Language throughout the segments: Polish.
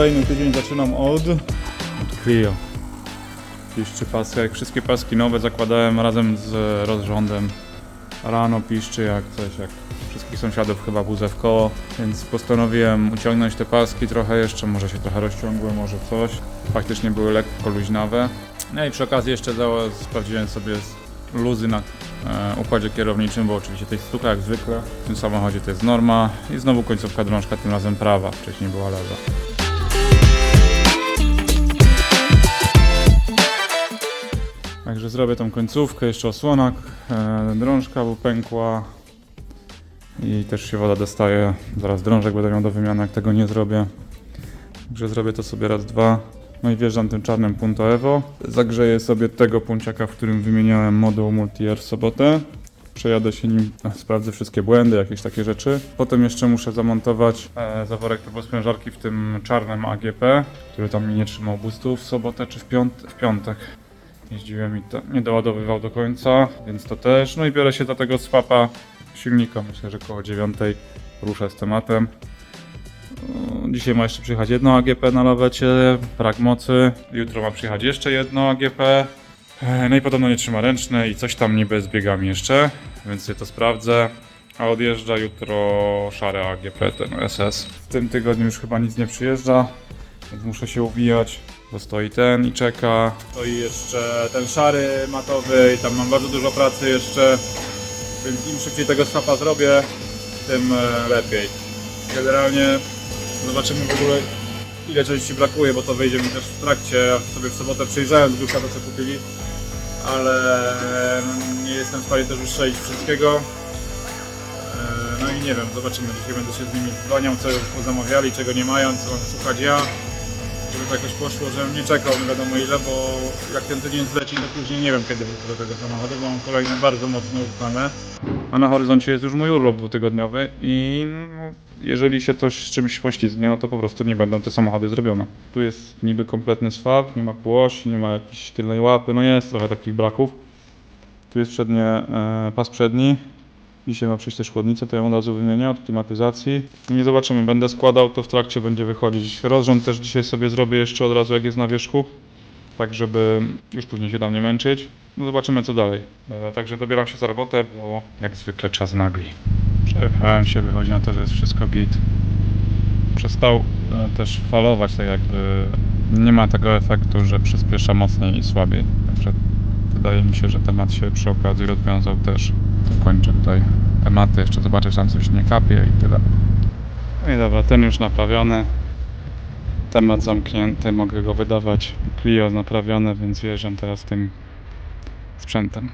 kolejny tydzień zaczynam od... od Clio. Piszczy pasek. Wszystkie paski nowe zakładałem razem z rozrządem. Rano piszczy jak coś, jak wszystkich sąsiadów chyba budzę w koło, więc postanowiłem uciągnąć te paski trochę jeszcze, może się trochę rozciągły, może coś. Faktycznie były lekko luźnawe. No i przy okazji jeszcze sprawdziłem sobie luzy na e, układzie kierowniczym, bo oczywiście to jest jak zwykle. W tym samochodzie to jest norma i znowu końcówka drążka, tym razem prawa, wcześniej była lewa. Zrobię tą końcówkę, jeszcze osłona e, drążka, bo pękła i też się woda dostaje. Zaraz drążek będę miał do wymiany, jak tego nie zrobię. Także zrobię to sobie raz, dwa. No i wjeżdżam tym czarnym Punto Evo. Zagrzeję sobie tego punciaka, w którym wymieniałem moduł Multi-Air w sobotę. Przejadę się nim, sprawdzę wszystkie błędy, jakieś takie rzeczy. Potem jeszcze muszę zamontować e, zaworek turbosprężarki w tym czarnym AGP, który tam mi nie trzymał boostów w sobotę czy w, piąt- w piątek. Jeździłem i to nie doładowywał do końca, więc to też. No i biorę się do tego swapa silnika. Myślę, że koło 9 ruszę z tematem. No, Dzisiaj ma jeszcze przyjechać jedno AGP na lawecie, brak mocy. Jutro ma przyjechać jeszcze jedno AGP. No i podobno nie trzyma ręczne i coś tam niby z biegami jeszcze, więc sobie to sprawdzę. A odjeżdża jutro szare AGP, ten SS. W tym tygodniu już chyba nic nie przyjeżdża, więc muszę się uwijać, bo stoi ten i czeka. Stoi jeszcze ten szary matowy i tam mam bardzo dużo pracy jeszcze, więc im szybciej tego swapa zrobię, tym e, lepiej. Generalnie zobaczymy w ogóle ile części brakuje, bo to wyjdzie mi też w trakcie. Ja sobie w sobotę przyjrzałem z grubsza to co kupili, ale nie jestem w stanie też ustrzelić wszystkiego. E, No i nie wiem, zobaczymy. Dzisiaj będę się z nimi dzwoniał, co pozamawiali, czego nie mają, co mam słuchać ja. Żeby to jakoś poszło, żebym nie czekał nie wiadomo ile, bo jak ten tydzień zleci, to później nie wiem kiedy wrócę do tego samochodu, bo mam kolejne bardzo mocno upchane. A na horyzoncie jest już mój urlop dwutygodniowy i no, jeżeli się coś z czymś poślizgnie, no to po prostu nie będą te samochody zrobione. Tu jest niby kompletny swap, nie ma półosi, nie ma jakiejś tylnej łapy, no jest trochę takich braków. Tu jest przednie, e, pas przedni. Dzisiaj ma przyjść też to ja od razu wymienię od klimatyzacji. Nie zobaczymy, będę składał, to w trakcie będzie wychodzić. Rozrząd też dzisiaj sobie zrobię jeszcze od razu jak jest na wierzchu, tak żeby już później się tam nie męczyć. No zobaczymy co dalej. E, Także dobieram się za robotę, bo jak zwykle czas nagli. Przejechałem się, wychodzi na to, że jest wszystko git. Przestał e, też falować, tak jakby nie ma tego efektu, że przyspiesza mocniej i słabiej. Także wydaje mi się, że temat się przy okazji rozwiązał też. To kończę tutaj tematy, jeszcze zobaczę, czy tam coś nie kapie i tyle. No i dobra, ten już naprawiony. Temat zamknięty, mogę go wydawać. Clio naprawione, więc wjeżdżam teraz tym sprzętem.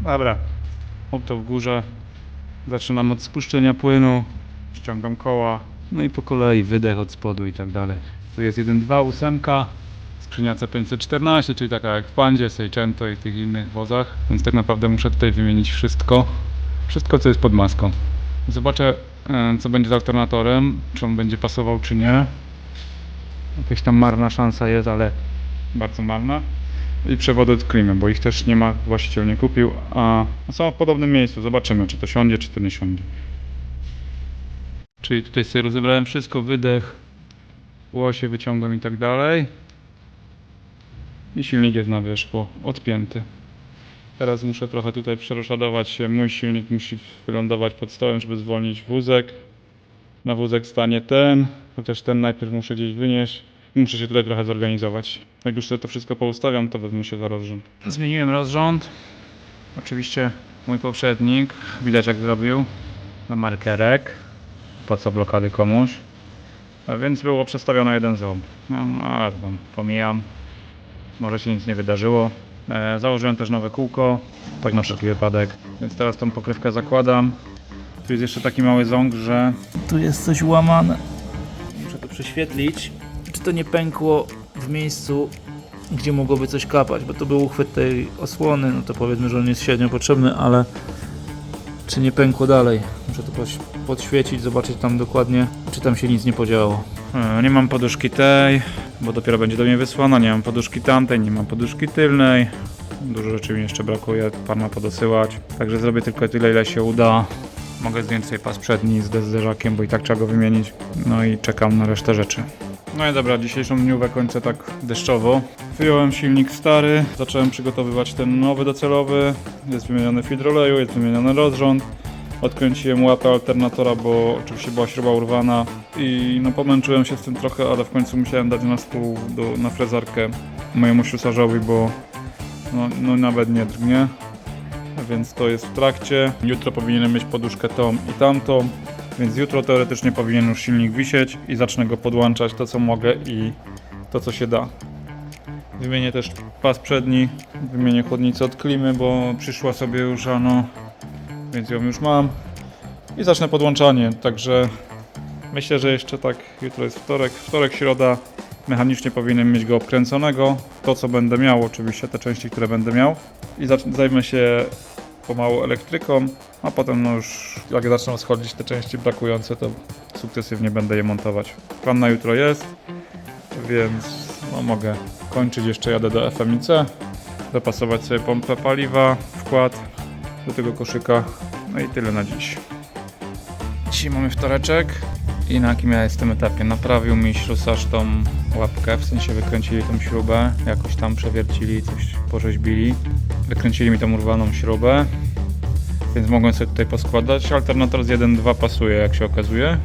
Dobra, auto w górze. Zaczynam od spuszczenia płynu, ściągam koła, no i po kolei wydech od spodu i tak dalej. Tu jest 1.2 ósemka, skrzynia C514, czyli taka jak w Pandzie, Seicento i tych innych wozach, więc tak naprawdę muszę tutaj wymienić wszystko, wszystko co jest pod maską. Zobaczę e, co będzie z alternatorem, czy on będzie pasował czy nie. Jakaś tam marna szansa jest, ale bardzo marna. I przewody od klimy, bo ich też nie ma, właściciel nie kupił, a są w podobnym miejscu. Zobaczymy, czy to siądzie, czy to nie siądzie. Czyli tutaj sobie rozebrałem wszystko, wydech, łosie wyciągam i tak dalej. I silnik jest na wierzchu, odpięty. Teraz muszę trochę tutaj przeroszadować się. Mój silnik musi wylądować pod stołem, żeby zwolnić wózek. Na wózek stanie ten, chociaż ten najpierw muszę gdzieś wynieść. Muszę się tutaj trochę zorganizować. Jak już sobie to wszystko poustawiam, to wezmę się za rozrząd. Zmieniłem rozrząd. Oczywiście mój poprzednik, widać jak zrobił, na markerek. Po co blokady komuś. A więc było przestawione jeden ząb. No, ale to tam pomijam. Może się nic nie wydarzyło. E, założyłem też nowe kółko, tak na wszelki wypadek. Więc teraz tą pokrywkę zakładam. Tu jest jeszcze taki mały ząg, że Tu jest coś łamane. Muszę to prześwietlić. Czy to nie pękło w miejscu, gdzie mogłoby coś kapać? Bo to był uchwyt tej osłony, no to powiedzmy, że on jest średnio potrzebny, ale czy nie pękło dalej? Muszę to podświecić, zobaczyć tam dokładnie, czy tam się nic nie podziało. E, Nie mam poduszki tej, bo dopiero będzie do mnie wysłana. Nie mam poduszki tamtej, nie mam poduszki tylnej. Dużo rzeczy mi jeszcze brakuje, pan ma podosyłać. Także zrobię tylko tyle, ile się uda. Mogę zdjąć sobie pas przedni z zderzakiem, bo i tak trzeba go wymienić. No i czekam na resztę rzeczy. No i dobra, dzisiejszą dniówę kończę tak deszczowo. Wyjąłem silnik stary, zacząłem przygotowywać ten nowy docelowy. Jest wymieniony filtr oleju, jest wymieniony rozrząd. Odkręciłem łapę alternatora, bo oczywiście była śruba urwana i no pomęczyłem się z tym trochę, ale w końcu musiałem dać na stół do, na frezarkę mojemu ślusarzowi, bo no, no nawet nie drgnie. Więc to jest w trakcie. Jutro powinienem mieć poduszkę tą i tamtą, więc jutro teoretycznie powinien już silnik wisieć i zacznę go podłączać to co mogę i to co się da. Wymienię też pas przedni, wymienię chłodnicę od klimy, bo przyszła sobie już rano, więc ją już mam. I zacznę podłączanie, także myślę, że jeszcze tak, jutro jest wtorek, wtorek, środa, mechanicznie powinienem mieć go obkręconego. To co będę miał, oczywiście te części, które będę miał. I zajmę się pomału elektryką, a potem no już jak zaczną schodzić te części brakujące, to sukcesywnie będę je montować. Plan na jutro jest, więc no mogę kończyć. Jeszcze jadę do FMIC, dopasować sobie pompę paliwa, wkład do tego koszyka. No i tyle na dziś. Dzisiaj mamy wtoreczek i na jakim ja jestem etapie? Naprawił mi ślusarz tą łapkę, w sensie wykręcili tą śrubę, jakoś tam przewiercili, coś porzeźbili. Wykręcili mi tą urwaną śrubę, więc mogłem sobie tutaj poskładać. Alternator z 1.2 pasuje, jak się okazuje,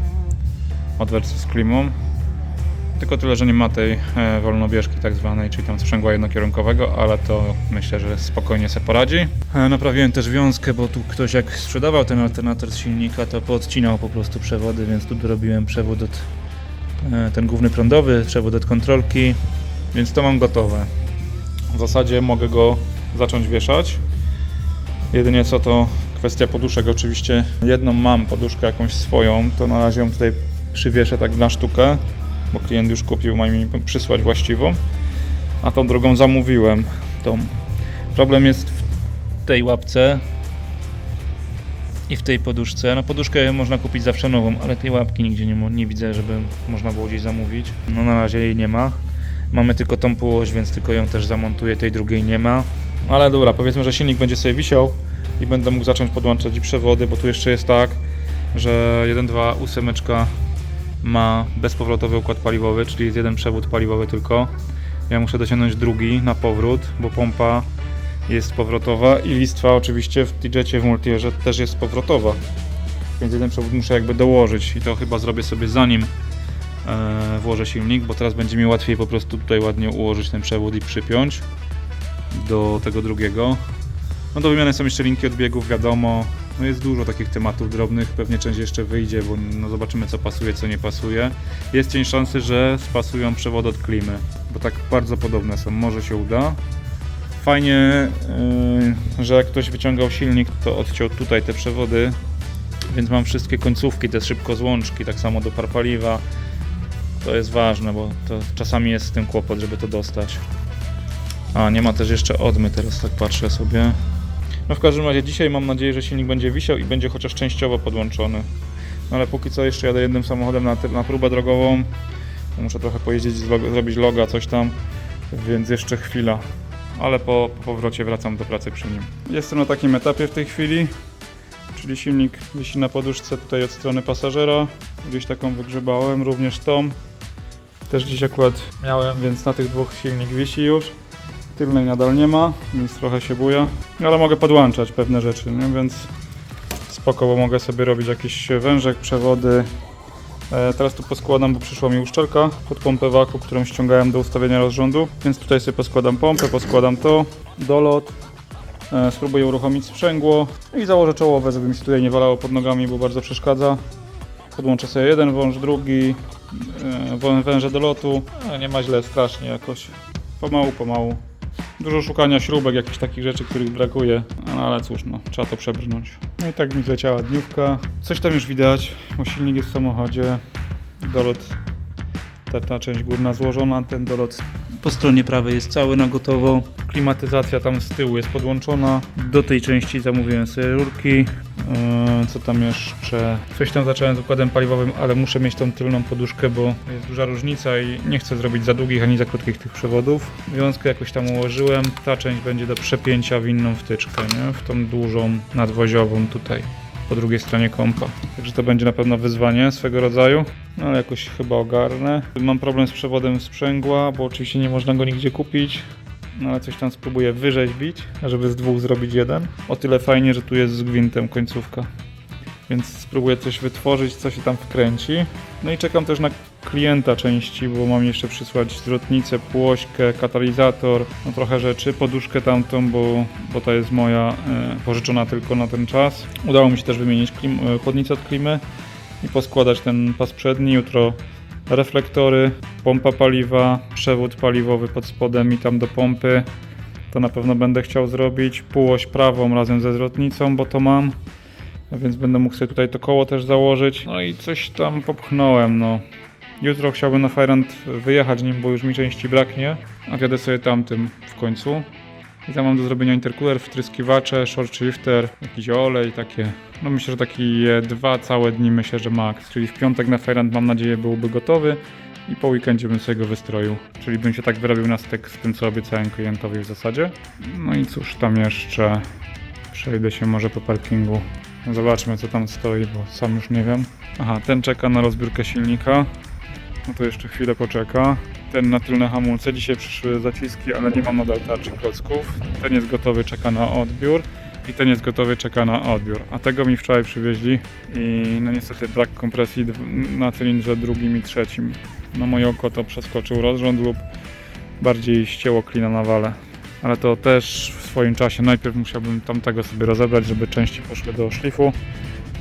od wersji z klimą. Tylko tyle, że nie ma tej e, wolnobieżki tak zwanej, czyli tam sprzęgła jednokierunkowego, ale to myślę, że spokojnie sobie poradzi. E, naprawiłem też wiązkę, bo tu ktoś jak sprzedawał ten alternator z silnika, to poodcinał po prostu przewody, więc tu dorobiłem przewód od e, ten główny prądowy, przewód od kontrolki, więc to mam gotowe. W zasadzie mogę go zacząć wieszać. Jedynie co to kwestia poduszek. Oczywiście jedną mam poduszkę jakąś swoją, to na razie ją tutaj przywieszę tak na sztukę, bo klient już kupił, ma mi przysłać właściwą. A tą drugą zamówiłem. Tą. Problem jest w tej łapce i w tej poduszce. No poduszkę można kupić zawsze nową, ale tej łapki nigdzie nie, nie widzę, żeby można było gdzieś zamówić. No na razie jej nie ma. Mamy tylko tą półoś, więc tylko ją też zamontuję, tej drugiej nie ma. Ale dobra, powiedzmy, że silnik będzie sobie wisiał i będę mógł zacząć podłączać przewody, bo tu jeszcze jest tak, że 1.2 ósemeczka ma bezpowrotowy układ paliwowy, czyli jest jeden przewód paliwowy tylko. Ja muszę dociągnąć drugi na powrót, bo pompa jest powrotowa i listwa oczywiście w TJecie w Multierze też jest powrotowa. Więc jeden przewód muszę jakby dołożyć i to chyba zrobię sobie zanim e, włożę silnik, bo teraz będzie mi łatwiej po prostu tutaj ładnie ułożyć ten przewód i przypiąć do tego drugiego. No do wymiany są jeszcze linki odbiegów, wiadomo. No jest dużo takich tematów drobnych, pewnie część jeszcze wyjdzie, bo no zobaczymy co pasuje, co nie pasuje. Jest cień szansy, że spasują przewody od klimy, bo tak bardzo podobne są, może się uda. Fajnie, yy, że jak ktoś wyciągał silnik, to odciął tutaj te przewody, więc mam wszystkie końcówki, te szybkozłączki, tak samo do par paliwa. To jest ważne, bo to czasami jest z tym kłopot, żeby to dostać. A, nie ma też jeszcze odmy, teraz tak patrzę sobie. No w każdym razie dzisiaj mam nadzieję, że silnik będzie wisiał i będzie chociaż częściowo podłączony. No ale póki co jeszcze jadę jednym samochodem na, na próbę drogową. Muszę trochę pojeździć, zrobić loga, coś tam, więc jeszcze chwila. Ale po, po powrocie wracam do pracy przy nim. Jestem na takim etapie w tej chwili, czyli silnik wisi na poduszce tutaj od strony pasażera. Gdzieś taką wygrzebałem, również tą. Też gdzieś akurat miałem, więc na tych dwóch silnik wisi już. Tylnej nadal nie ma, więc trochę się buja. Ale mogę podłączać pewne rzeczy, nie? więc spoko, bo mogę sobie robić jakiś wężek, przewody. E, teraz tu poskładam, bo przyszła mi uszczelka pod pompę waku, którą ściągałem do ustawienia rozrządu. Więc tutaj sobie poskładam pompę, poskładam to, dolot. E, spróbuję uruchomić sprzęgło i założę czołowe, żeby mi się tutaj nie walało pod nogami, bo bardzo przeszkadza. Podłączę sobie jeden wąż, drugi, e, węże do lotu. E, nie ma źle, strasznie jakoś. Pomału, pomału. Dużo szukania śrubek, jakichś takich rzeczy, których brakuje, no ale cóż, no, trzeba to przebrnąć. No i tak mi zleciała dniówka. Coś tam już widać, bo silnik jest w samochodzie. Dolot, ta, ta część górna złożona, ten dolot po stronie prawej jest cały na gotowo. Klimatyzacja tam z tyłu jest podłączona. Do tej części zamówiłem sobie rurki. Yy, co tam jeszcze? Coś tam zacząłem z układem paliwowym, ale muszę mieć tą tylną poduszkę, bo jest duża różnica i nie chcę zrobić za długich ani za krótkich tych przewodów. Wiązkę jakoś tam ułożyłem. Ta część będzie do przepięcia w inną wtyczkę, nie? w tą dużą nadwoziową tutaj. Po drugiej stronie kompa. Także to będzie na pewno wyzwanie swego rodzaju, no ale jakoś chyba ogarnę. Mam problem z przewodem sprzęgła, bo oczywiście nie można go nigdzie kupić. No ale coś tam spróbuję wyrzeźbić, żeby z dwóch zrobić jeden. O tyle fajnie, że tu jest z gwintem końcówka. Więc spróbuję coś wytworzyć, co się tam wkręci. No i czekam też na klienta części, bo mam jeszcze przysłać zwrotnicę, płośkę, katalizator, no trochę rzeczy, poduszkę tamtą, bo, bo ta jest moja e, pożyczona tylko na ten czas. Udało mi się też wymienić klim, e, chłodnicę od klimy i poskładać ten pas przedni. Jutro reflektory, pompa paliwa, przewód paliwowy pod spodem i tam do pompy. To na pewno będę chciał zrobić. Półoś prawą razem ze zwrotnicą, bo to mam. Więc będę mógł sobie tutaj to koło też założyć. No i coś tam popchnąłem, no. Jutro chciałbym na Firehand wyjechać nim, bo już mi części braknie. A jadę sobie tamtym w końcu. I tam mam do zrobienia intercooler, wtryskiwacze, short shifter, jakiś olej, takie. No myślę, że taki e, dwa całe dni myślę, że max. Czyli w piątek na Firehand mam nadzieję byłby gotowy. I po weekendzie bym sobie go wystroił. Czyli bym się tak wyrobił na styk z tym, co obiecałem klientowi w zasadzie. No i cóż tam jeszcze? Przejdę się może po parkingu. Zobaczmy co tam stoi, bo sam już nie wiem. Aha, ten czeka na rozbiórkę silnika. No to jeszcze chwilę poczeka. Ten na tylne hamulce. Dzisiaj przyszły zaciski, ale nie mam nadal tarczy klocków. Ten jest gotowy, czeka na odbiór. I ten jest gotowy, czeka na odbiór. A tego mi wczoraj przywieźli i no niestety brak kompresji na cylindrze drugim i trzecim. Na moje oko to przeskoczył rozrząd lub bardziej ścięło klina na wale. Ale to też w swoim czasie najpierw musiałbym tamtego sobie rozebrać, żeby części poszły do szlifu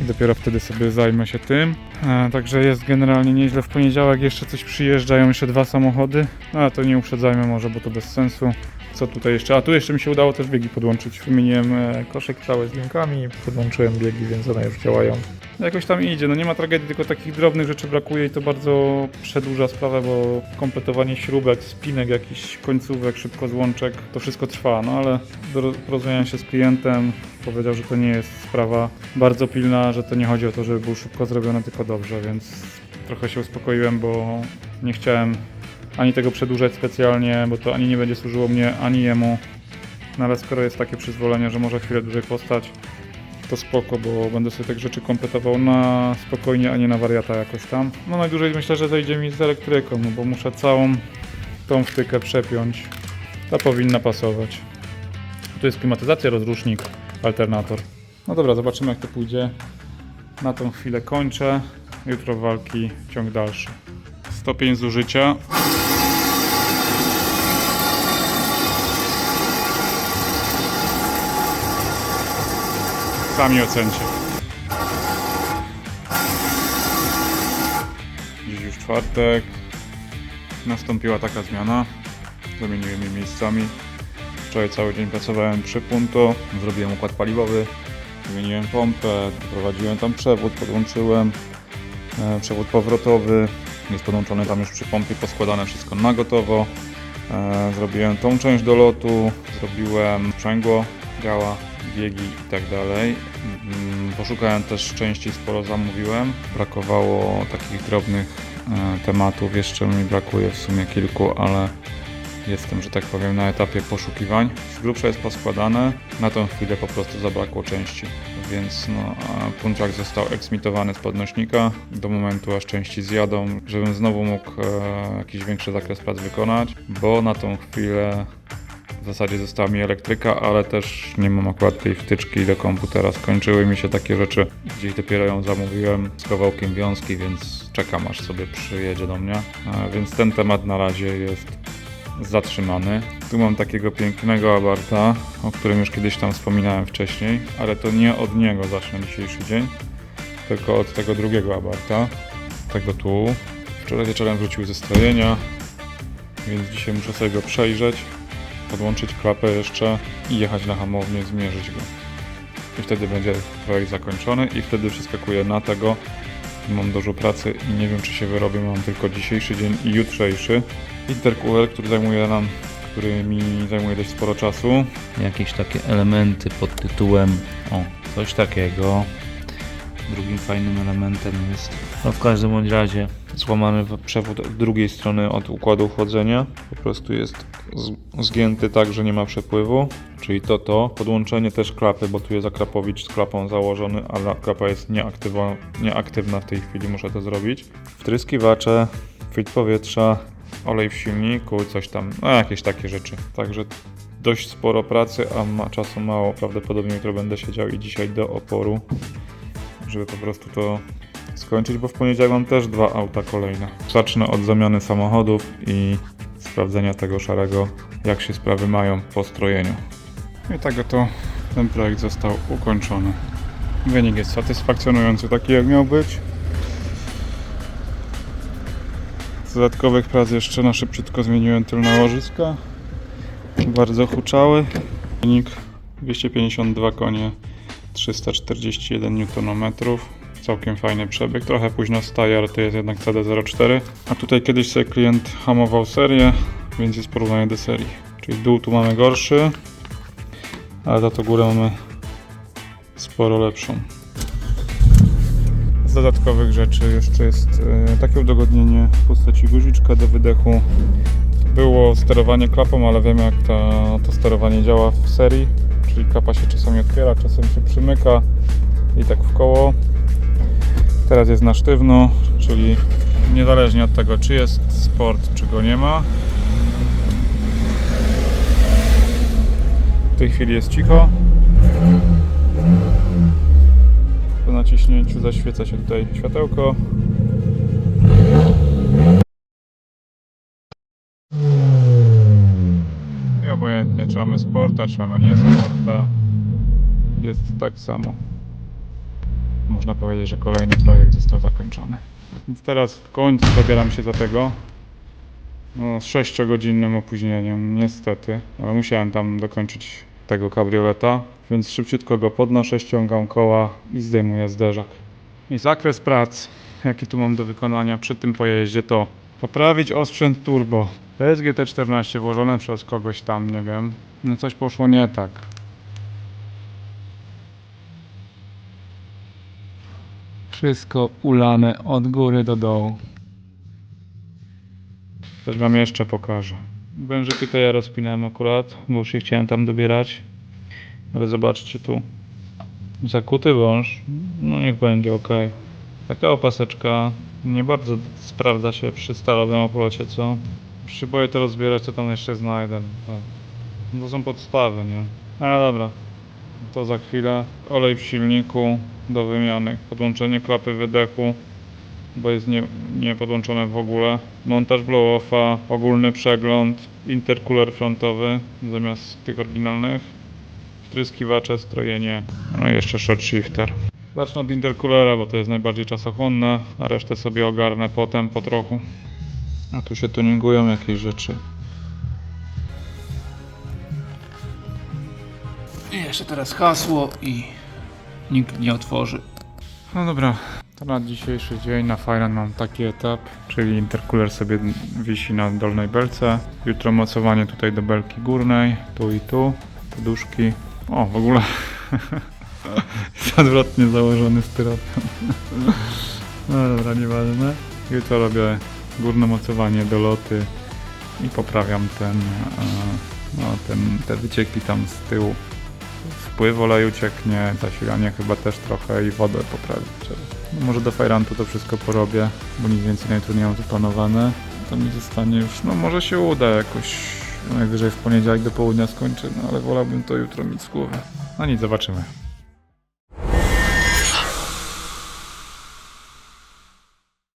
i dopiero wtedy sobie zajmę się tym. E, także jest generalnie nieźle. W poniedziałek jeszcze coś przyjeżdżają, jeszcze dwa samochody, no, ale to nie uprzedzajmy może, bo to bez sensu. Co tutaj jeszcze? A tu jeszcze mi się udało też biegi podłączyć. Wymieniłem e, koszyk cały z linkami, podłączyłem biegi, więc one już działają. Jakoś tam idzie, no nie ma tragedii, tylko takich drobnych rzeczy brakuje i to bardzo przedłuża sprawę, bo kompletowanie śrubek, spinek, jakichś końcówek, szybko złączek, to wszystko trwa, no ale do- porozumiałem się z klientem, powiedział, że to nie jest sprawa bardzo pilna, że to nie chodzi o to, żeby był szybko zrobione, tylko dobrze, więc trochę się uspokoiłem, bo nie chciałem ani tego przedłużać specjalnie, bo to ani nie będzie służyło mnie, ani jemu. No ale skoro jest takie przyzwolenie, że może chwilę dłużej postać, to spoko, bo będę sobie tych rzeczy kompletował na spokojnie, a nie na wariata jakoś tam. No najdłużej myślę, że zejdzie mi z elektryką, no bo muszę całą tą wtykę przepiąć. Ta powinna pasować. Tu jest klimatyzacja, rozrusznik, alternator. No dobra, zobaczymy jak to pójdzie. Na tą chwilę kończę. Jutro walki, ciąg dalszy. Stopień zużycia. Sami ocencie. Dziś już czwartek. Nastąpiła taka zmiana. Zamieniłem je miejscami. Wczoraj cały dzień pracowałem przy Punto. Zrobiłem układ paliwowy. Wymieniłem pompę, doprowadziłem tam przewód, podłączyłem e, przewód powrotowy. Jest podłączony tam już przy pompie, poskładane wszystko na gotowo. E, Zrobiłem tą część do lotu, zrobiłem sprzęgło, działa, biegi i tak dalej. Mm, Poszukałem też części, sporo zamówiłem. Brakowało takich drobnych e, tematów, jeszcze mi brakuje w sumie kilku, ale jestem, że tak powiem, na etapie poszukiwań. Z grubsza jest poskładane, na tą chwilę po prostu zabrakło części, więc no, punczak został eksmitowany z podnośnika do momentu, aż części zjadą, żebym znowu mógł e, jakiś większy zakres prac wykonać, bo na tą chwilę w zasadzie została mi elektryka, ale też nie mam akurat tej wtyczki do komputera. Skończyły mi się takie rzeczy, gdzieś dopiero ją zamówiłem z kawałkiem wiązki, więc czekam aż sobie przyjedzie do mnie. E, Więc ten temat na razie jest zatrzymany. Tu mam takiego pięknego abarta, o którym już kiedyś tam wspominałem wcześniej, ale to nie od niego zacznę dzisiejszy dzień, tylko od tego drugiego abarta, tego tu. Wczoraj wieczorem wrócił ze strojenia, więc dzisiaj muszę sobie go przejrzeć, podłączyć klapę jeszcze i jechać na hamownię, zmierzyć go. I wtedy będzie projekt zakończony i wtedy przeskakuję na tego. Mam dużo pracy i nie wiem czy się wyrobię, mam tylko dzisiejszy dzień i jutrzejszy. Intercooler, który zajmuje nam, który mi zajmuje dość sporo czasu. Jakieś takie elementy pod tytułem o, coś takiego. Drugim fajnym elementem jest, no w każdym bądź razie złamany przewód drugiej strony od układu chłodzenia. Po prostu jest zgięty tak, że nie ma przepływu. Czyli to to. Podłączenie też klapy, bo tu jest akrapowicz z klapą założony, ale klapa jest nieaktywa, nieaktywna w tej chwili, muszę to zrobić. Wtryskiwacze, filtr powietrza, olej w silniku, coś tam, no jakieś takie rzeczy. Także dość sporo pracy, a ma, czasu mało. Prawdopodobnie jutro będę siedział i dzisiaj do oporu, żeby po prostu to skończyć, bo w poniedziałek mam też dwa auta kolejne. Zacznę od zamiany samochodów i sprawdzenia tego szarego, jak się sprawy mają po strojeniu. I tak oto ten projekt został ukończony. Wynik jest satysfakcjonujący, taki jak miał być. Z dodatkowych prac jeszcze na szybciutko zmieniłem tylne łożyska. Bardzo huczały. Wynik 252 konie, 341 Nm. Całkiem fajny przebieg. Trochę późno staje, ale to jest jednak CD04. A tutaj kiedyś sobie klient hamował serię, więc jest porównanie do serii. Czyli dół tu mamy gorszy, ale za to górę mamy sporo lepszą. Z dodatkowych rzeczy jeszcze jest e, takie udogodnienie w postaci guziczka do wydechu. Było sterowanie klapą, ale wiemy jak to sterowanie działa w serii, czyli klapa się czasami otwiera, czasem się przymyka i tak w koło. Teraz jest na sztywno, czyli niezależnie od tego czy jest sport, czy go nie ma. W tej chwili jest cicho. Po naciśnięciu zaświeca się tutaj światełko. I obojętnie czy mamy sporta, czy mamy nie sporta, jest tak samo. Można powiedzieć, że kolejny projekt został zakończony. Więc teraz w końcu zabieram się za tego. No, z 6-godzinnym opóźnieniem, niestety, ale musiałem tam dokończyć tego kabrioleta, więc szybciutko go podnoszę, ściągam koła i zdejmuję zderzak. I zakres prac, jaki tu mam do wykonania przy tym pojeździe to poprawić osprzęt turbo. To jest GT14 włożone przez kogoś tam, nie wiem. No coś poszło nie tak. Wszystko ulane od góry do dołu. Coś wam jeszcze pokażę. Wężyki to ja rozpinałem akurat, bo już się chciałem tam dobierać. Ale zobaczcie tu. Zakuty wąż. No niech będzie ok. Taka opaseczka nie bardzo sprawdza się przy stalowym oplocie, co? Już się boję to rozbierać, co tam jeszcze znajdę. Tak. To są podstawy, nie? Ale dobra. To za chwilę. Olej w silniku do wymiany. Podłączenie klapy wydechu bo jest nie, nie podłączone w ogóle. Montaż blow-offa, ogólny przegląd, intercooler frontowy zamiast tych oryginalnych, wtryskiwacze, strojenie, no i jeszcze short shifter. Zacznę od intercoolera, bo to jest najbardziej czasochłonne, a resztę sobie ogarnę potem po trochu. A tu się tuningują jakieś rzeczy. I jeszcze teraz hasło i nikt nie otworzy. No dobra, to na dzisiejszy dzień na Fireland mam taki etap, czyli intercooler sobie wisi na dolnej belce. Jutro mocowanie tutaj do belki górnej, tu i tu, poduszki. O, w ogóle jest odwrotnie założony styropian. No dobra, nieważne. Jutro robię górne mocowanie do loty i poprawiam ten, e, no, ten, te wycieki tam z tyłu wpływ oleju cieknie, zasilanie chyba też trochę i wodę poprawić. No może do fajrantu to wszystko porobię, bo nic więcej na jutro nie mam zaplanowane. To mi zostanie już, no może się uda jakoś, no najwyżej w poniedziałek do południa skończę, no ale wolałbym to jutro mieć z głowy. No nic, zobaczymy.